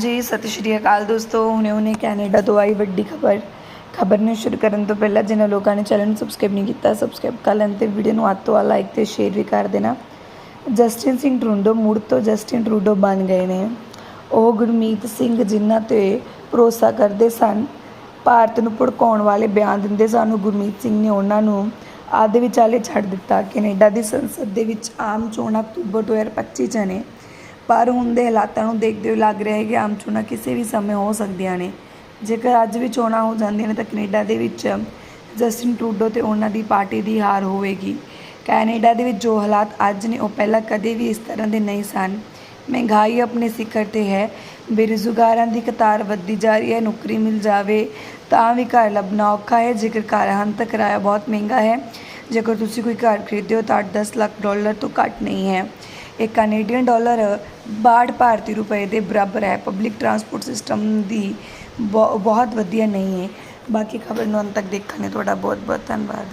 ਜੀ ਸਤਿ ਸ਼੍ਰੀ ਅਕਾਲ ਦੋਸਤੋ। ਹੁਣੇ ਹੁਣੇ ਕੈਨੇਡਾ ਤੋਂ ਆਈ ਵੱਡੀ ਖਬਰ। ਖਬਰ ਨੂੰ ਸ਼ੁਰੂ ਕਰਨ ਤੋਂ ਪਹਿਲਾਂ ਜਿਨ੍ਹਾਂ ਲੋਕਾਂ ਨੇ ਚੈਨਲ ਨੂੰ ਸਬਸਕ੍ਰਾਈਬ ਨਹੀਂ ਕੀਤਾ ਸਬਸਕ੍ਰਾਈਬ ਕਰ ਲੈਣ ਤੇ ਵੀਡੀਓ ਨੂੰ ਅੱਧ ਤੋਂ ਆ ਲਾਈਕ ਤੇ ਸ਼ੇਅਰ ਵੀ ਕਰ ਦੇਣਾ। ਜਸਟਿਨ ਸਿੰਘ ਟਰੂਡੋ ਮੁੜ ਤੋਂ ਜਸਟਿਨ ਟਰੂਡੋ ਬਣ ਗਏ ਨੇ। ਉਹ ਗੁਰਮੀਤ ਸਿੰਘ ਜਿਨ੍ਹਾਂ ਤੇ ਭਰੋਸਾ ਕਰਦੇ ਸਨ, ਭਾਰਤ ਨੂੰ ਭੜਕਾਉਣ ਵਾਲੇ ਬਿਆਨ ਦਿੰਦੇ ਸਨ ਗੁਰਮੀਤ ਸਿੰਘ ਨੇ ਉਹਨਾਂ ਨੂੰ ਅੱਧ ਵਿਚਾਲੇ ਛੱਡ ਦਿੱਤਾ। ਕੈਨੇਡਾ ਦੀ ਸੰਸਦ ਦੇ ਵਿੱਚ ਆਮ ਚੋਣਾਂ ਅਕਤੂਬਰ 2025 ਚ ਨੇ। ਪਰ ਹੁਣ ਦੇ ਹਾਲਾਤਾਂ ਨੂੰ ਦੇਖਦੇ ਹੋਏ ਲੱਗ ਰਿਹਾ ਹੈ ਕਿ ਆਮ ਚੋਣਾਂ ਕਿਸੇ ਵੀ ਸਮੇਂ ਹੋ ਸਕਦੀਆਂ ਨੇ। ਜੇਕਰ ਅੱਜ ਵੀ ਚੋਣਾਂ ਹੋ ਜਾਂਦੀਆਂ ਨੇ ਤਾਂ ਕੈਨੇਡਾ ਦੇ ਵਿੱਚ ਜਸਟਿਨ ਟਰੂਡੋ ਤੇ ਉਹਨਾਂ ਦੀ ਪਾਰਟੀ ਦੀ ਹਾਰ ਹੋਵੇਗੀ। ਕੈਨੇਡਾ ਦੇ ਵਿੱਚ ਜੋ ਹਾਲਾਤ ਅੱਜ ਨੇ, ਉਹ ਪਹਿਲਾਂ ਕਦੇ ਵੀ ਇਸ ਤਰ੍ਹਾਂ ਦੇ ਨਹੀਂ ਸਨ। ਮਹਿੰਗਾਈ ਆਪਣੇ ਸਿਖਰ ਤੇ ਹੈ। ਬੇਰੁਜ਼ਗਾਰਾਂ ਦੀ ਕਤਾਰ ਵੱਧਦੀ ਜਾ ਰਹੀ ਹੈ। ਨੌਕਰੀ ਮਿਲ ਜਾਵੇ ਤਾਂ ਵੀ ਘਰ ਲੱਭਣਾ ਔਖਾ ਹੈ। ਜੇਕਰ ਘਰ ਹਨ ਤਾਂ ਕਿਰਾਇਆ ਬਹੁਤ ਮਹਿੰਗਾ ਹੈ, ਜੇਕਰ ਤੁਸੀਂ ਕੋਈ ਘਰ ਖਰੀਦਦੇ ਹੋ ਤਾਂ 8-10 ਲੱਖ ਡਾਲਰ ਤੋਂ ਘੱਟ ਨਹੀਂ ਹੈ। ਇਹ ਕੈਨੇਡੀਅਨ ਡਾਲਰ 62 ਭਾਰਤੀ ਰੁਪਏ ਦੇ ਬਰਾਬਰ ਹੈ। ਪਬਲਿਕ ਟਰਾਂਸਪੋਰਟ ਸਿਸਟਮ ਦੀ ਬਹੁ- ਬਹੁਤ ਵਧੀਆ ਨਹੀਂ ਹੈ। ਬਾਕੀ ਖਬਰ ਨੂੰ ਅੰਤ ਤੱਕ ਦੇਖਣ ਲਈ ਤੁਹਾਡਾ ਬਹੁਤ ਬਹੁਤ ਧੰਨਵਾਦ।